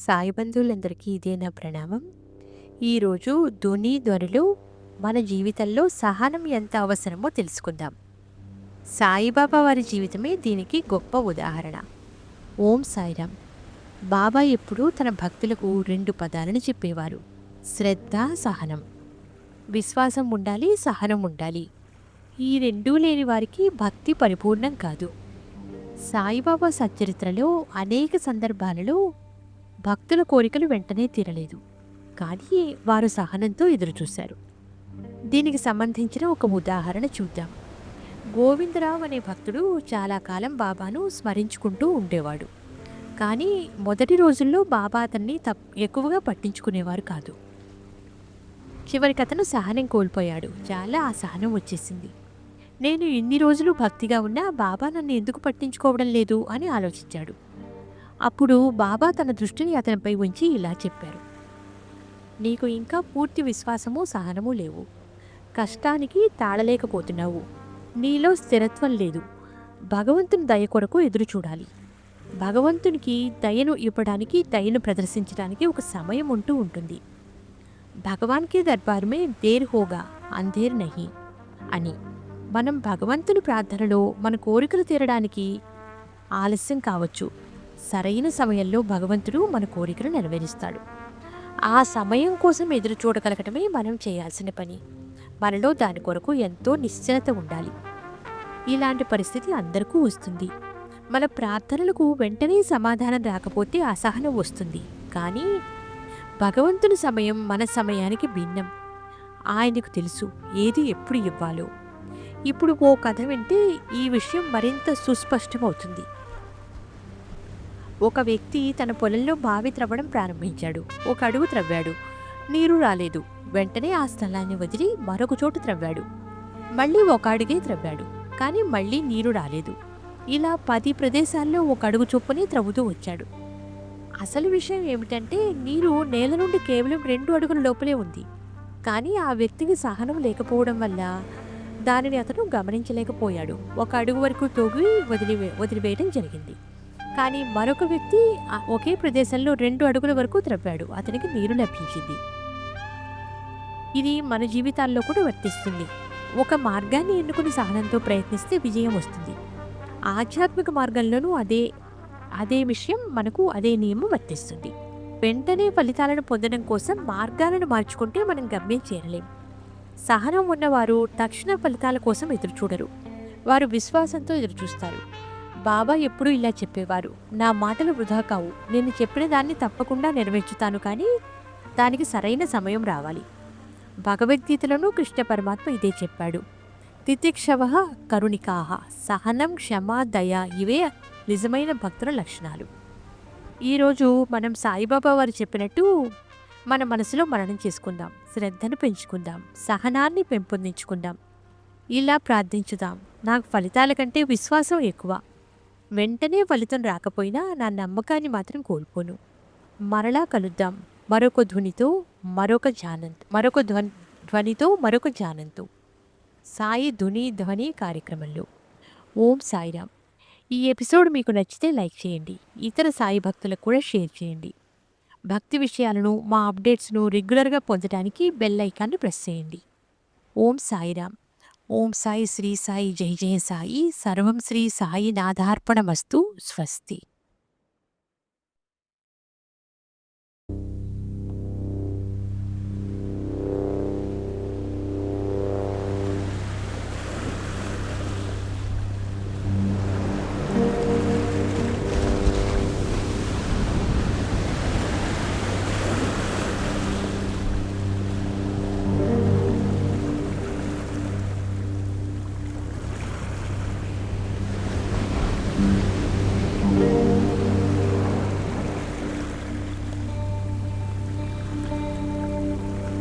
సాయి బంధువులందరికీ ఇదే నా ప్రణామం. ఈరోజు ధుని ధ్వనులు మన జీవితంలో సహనం ఎంత అవసరమో తెలుసుకుందాం. సాయిబాబా వారి జీవితమే దీనికి గొప్ప ఉదాహరణ. ఓం సాయిరామ్. బాబా ఎప్పుడూ తన భక్తులకు రెండు పదాలను చెప్పేవారు. శ్రద్ధ సహనం. విశ్వాసం ఉండాలి సహనం ఉండాలి. ఈ రెండూ లేని వారికి భక్తి పరిపూర్ణం కాదు. సాయిబాబా సచ్చరిత్రలో అనేక సందర్భాలలో భక్తుల కోరికలు వెంటనే తీరలేదు. కానీ వారు సహనంతో ఎదురుచూశారు. దీనికి సంబంధించిన ఒక ఉదాహరణ చూద్దాం. గోవిందరావు అనే భక్తుడు చాలా కాలం బాబాను స్మరించుకుంటూ ఉండేవాడు. కానీ మొదటి రోజుల్లో బాబా అతన్ని తప్ ఎక్కువగా పట్టించుకునేవారు కాదు. చివరికి అతను సహనం కోల్పోయాడు. చాలా అసహనం వచ్చేసింది. నేను ఇన్ని రోజులు భక్తిగా ఉన్నా బాబా నన్ను ఎందుకు పట్టించుకోవడం లేదు అని ఆలోచించాడు. అప్పుడు బాబా తన దృష్టిని అతనిపై ఉంచి ఇలా చెప్పారు. నీకు ఇంకా పూర్తి విశ్వాసము సహనము లేవు. కష్టానికి తాళలేకపోతున్నావు. నీలో స్థిరత్వం లేదు. భగవంతుని దయ కొరకు ఎదురు చూడాలి. భగవంతునికి దయను ఇవ్వడానికి దయను ప్రదర్శించడానికి ఒక సమయం ఉంటూ ఉంటుంది. భగవాన్ కే దర్బార్మే దేర్ హోగా అంధేర్ నహి అని. మనం భగవంతుని ప్రార్థనలో మన కోరికలు తీరడానికి ఆలస్యం కావచ్చు. సరైన సమయంలో భగవంతుడు మన కోరికలు నెరవేరుస్తాడు. ఆ సమయం కోసం ఎదురు చూడగలగటమే మనం చేయాల్సిన పని. మనలో దాని కొరకు ఎంతో నిశ్చలత ఉండాలి. ఇలాంటి పరిస్థితి అందరికీ వస్తుంది. మన ప్రార్థనలకు వెంటనే సమాధానం రాకపోతే అసహనం వస్తుంది. కానీ భగవంతుని సమయం మన సమయానికి భిన్నం. ఆయనకు తెలుసు ఏది ఎప్పుడు ఇవ్వాలో. ఇప్పుడు ఓ కథ వింటే ఈ విషయం మరింత సుస్పష్టమవుతుంది. ఒక వ్యక్తి తన పొలంలో బావి త్రవ్వడం ప్రారంభించాడు. ఒక అడుగు త్రవ్వాడు. నీరు రాలేదు. వెంటనే ఆ స్థలాన్ని వదిలి మరొక చోటు త్రవ్వాడు. మళ్ళీ ఒక అడుగే త్రవ్వాడు. కానీ మళ్ళీ నీరు రాలేదు. ఇలా పది ప్రదేశాల్లో ఒక అడుగు చొప్పునే త్రవ్వుతూ వచ్చాడు. అసలు విషయం ఏమిటంటే నీరు నేల నుండి కేవలం రెండు అడుగుల లోపలే ఉంది. కానీ ఆ వ్యక్తికి సహనం లేకపోవడం వల్ల దానిని అతను గమనించలేకపోయాడు. ఒక అడుగు వరకు తొగి వదిలి వదిలివేయడం జరిగింది. కానీ మరొక వ్యక్తి ఒకే ప్రదేశంలో రెండు అడుగుల వరకు త్రవ్వాడు. అతనికి నీరు లభించింది. ఇది మన జీవితాల్లో కూడా వర్తిస్తుంది. ఒక మార్గాన్ని ఎన్నుకుని సహనంతో ప్రయత్నిస్తే విజయం వస్తుంది. ఆధ్యాత్మిక మార్గంలోనూ అదే అదే విషయం మనకు అదే నియమం వర్తిస్తుంది. వెంటనే ఫలితాలను పొందడం కోసం మార్గాలను మార్చుకుంటే మనం గమ్యం చేరలేం. సహనం ఉన్నవారు తక్షణ ఫలితాల కోసం ఎదురుచూడరు. వారు విశ్వాసంతో ఎదురుచూస్తారు. బాబా ఎప్పుడూ ఇలా చెప్పేవారు. నా మాటలు వృధా కావు. నేను చెప్పిన దాన్ని తప్పకుండా నెరవేర్చుతాను కానీ దానికి సరైన సమయం రావాలి. భగవద్గీతలను కృష్ణ పరమాత్మ ఇదే చెప్పాడు. తితిక్షవ కరుణికాహ సహనం క్షమ దయ ఇవే నిజమైన భక్తుల లక్షణాలు. ఈరోజు మనం సాయిబాబా వారు చెప్పినట్టు మన మనసులో మరణం చేసుకుందాం శ్రద్ధను పెంచుకుందాం సహనాన్ని పెంపొందించుకుందాం. ఇలా ప్రార్థించుదాం. నాకు ఫలితాల కంటే విశ్వాసం ఎక్కువ. వెంటనే ఫలితం రాకపోయినా నా నమ్మకాన్ని మాత్రం కోల్పోను. మరలా కలుద్దాం. మరొక ధ్వనితో మరొక జానంత్ మరొక ధ్వని ధ్వనితో మరొక జానంతో సాయి ధుని ధ్వని కార్యక్రమంలో. ఓం సాయిరామ్. ఈ ఎపిసోడ్ మీకు నచ్చితే లైక్ చేయండి. ఇతర సాయి భక్తులకు కూడా షేర్ చేయండి. భక్తి విషయాలను మా అప్డేట్స్ను రెగ్యులర్గా పొందడానికి బెల్ ఐకాన్ని ప్రెస్ చేయండి. ఓం సాయిరామ్. ఓం సాయి శ్రీ సాయి జై జయ సాయి. సర్వం శ్రీ సాయి నాథార్పణమస్తు స్వస్తి.